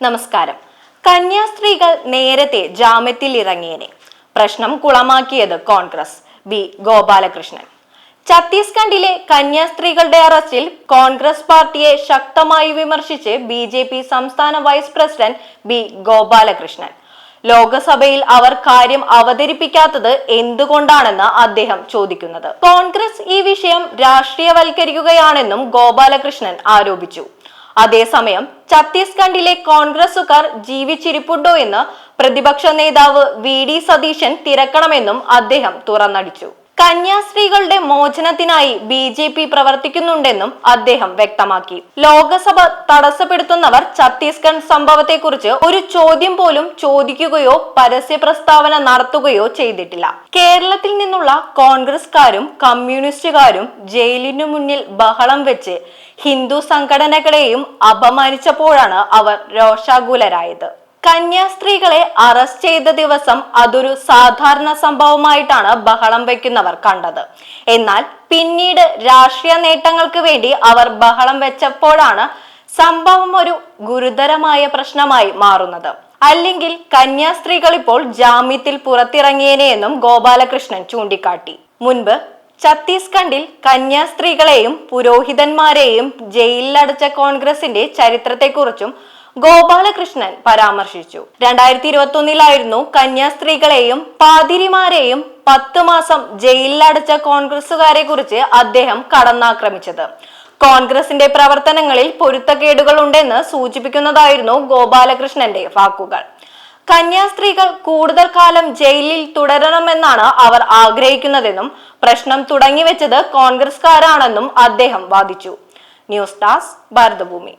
നമസ്കാരം. കന്യാസ്ത്രീകൾ നേരത്തെ ജാമ്യത്തിൽ ഇറങ്ങിയനെ. പ്രശ്നം കുളമാക്കിയത് കോൺഗ്രസ്. ബി. ഗോപാലകൃഷ്ണൻ. ഛത്തീസ്ഗഡിലെ കന്യാസ്ത്രീകളുടെ അറസ്റ്റിൽ കോൺഗ്രസ് പാർട്ടിയെ ശക്തമായി വിമർശിച്ച് ബി ജെ പി സംസ്ഥാന വൈസ് പ്രസിഡന്റ് ബി. ഗോപാലകൃഷ്ണൻ. ലോകസഭയിൽ അവർ കാര്യം അവതരിപ്പിക്കാത്തത് എന്തുകൊണ്ടാണെന്ന് അദ്ദേഹം ചോദിക്കുന്നത്. കോൺഗ്രസ് ഈ വിഷയം രാഷ്ട്രീയവൽക്കരിക്കുകയാണെന്നും ഗോപാലകൃഷ്ണൻ ആരോപിച്ചു. അതേസമയം ഛത്തീസ്ഗഡിലെ കോൺഗ്രസുകാർ ജീവിച്ചിരിപ്പുണ്ടോ എന്ന് പ്രതിപക്ഷ നേതാവ് വി ഡി സതീശൻ തിരക്കണമെന്നും അദ്ദേഹം തുറന്നടിച്ചു. കന്യാസ്ത്രീകളുടെ മോചനത്തിനായി ബി ജെ പി പ്രവർത്തിക്കുന്നുണ്ടെന്നും അദ്ദേഹം വ്യക്തമാക്കി. ലോകസഭ തടസ്സപ്പെടുത്തുന്നവർ ഛത്തീസ്ഗഡ് സംഭവത്തെക്കുറിച്ച് ഒരു ചോദ്യം പോലും ചോദിക്കുകയോ പരസ്യ പ്രസ്താവന നടത്തുകയോ ചെയ്തിട്ടില്ല. കേരളത്തിൽ നിന്നുള്ള കോൺഗ്രസ്കാരും കമ്മ്യൂണിസ്റ്റുകാരും ജയിലിനു മുന്നിൽ ബഹളം വെച്ച് ഹിന്ദു സംഘടനകളെയും അപമാനിച്ചപ്പോഴാണ് അവർ രോഷാകുലരായത്. കന്യാസ്ത്രീകളെ അറസ്റ്റ് ചെയ്ത ദിവസം അതൊരു സാധാരണ സംഭവമായിട്ടാണ് ബഹളം വെക്കുന്നവർ കണ്ടത്. എന്നാൽ പിന്നീട് രാഷ്ട്രീയ നേട്ടങ്ങൾക്ക് വേണ്ടി അവർ ബഹളം വെച്ചപ്പോഴാണ് സംഭവം ഒരു ഗുരുതരമായ പ്രശ്നമായി മാറുന്നത്. അല്ലെങ്കിൽ കന്യാസ്ത്രീകൾ ഇപ്പോൾ ജാമ്യത്തിൽ പുറത്തിറങ്ങിയേനെ എന്നും ഗോപാലകൃഷ്ണൻ ചൂണ്ടിക്കാട്ടി. മുൻപ് ഛത്തീസ്ഗഡിൽ കന്യാസ്ത്രീകളെയും പുരോഹിതന്മാരെയും ജയിലിലടച്ച കോൺഗ്രസിന്റെ ചരിത്രത്തെക്കുറിച്ചും ഗോപാലകൃഷ്ണൻ പരാമർശിച്ചു. രണ്ടായിരത്തി ഇരുപത്തി ഒന്നിലായിരുന്നു കന്യാസ്ത്രീകളെയും പാതിരിമാരെയും പത്ത് മാസം ജയിലിലടച്ച കോൺഗ്രസുകാരെ കുറിച്ച് അദ്ദേഹം കടന്നാക്രമിച്ചത്. കോൺഗ്രസിന്റെ പ്രവർത്തനങ്ങളിൽ പൊരുത്തക്കേടുകൾ ഉണ്ടെന്ന് സൂചിപ്പിക്കുന്നതായിരുന്നു ഗോപാലകൃഷ്ണന്റെ വാക്കുകൾ. കന്യാസ്ത്രീകൾ കൂടുതൽ കാലം ജയിലിൽ തുടരണമെന്നാണ് അവർ ആഗ്രഹിക്കുന്നതെന്നും പ്രശ്നം തുടങ്ങിവെച്ചത് കോൺഗ്രസ്കാരാണെന്നും അദ്ദേഹം വാദിച്ചു. News desk Bharathabhoomi.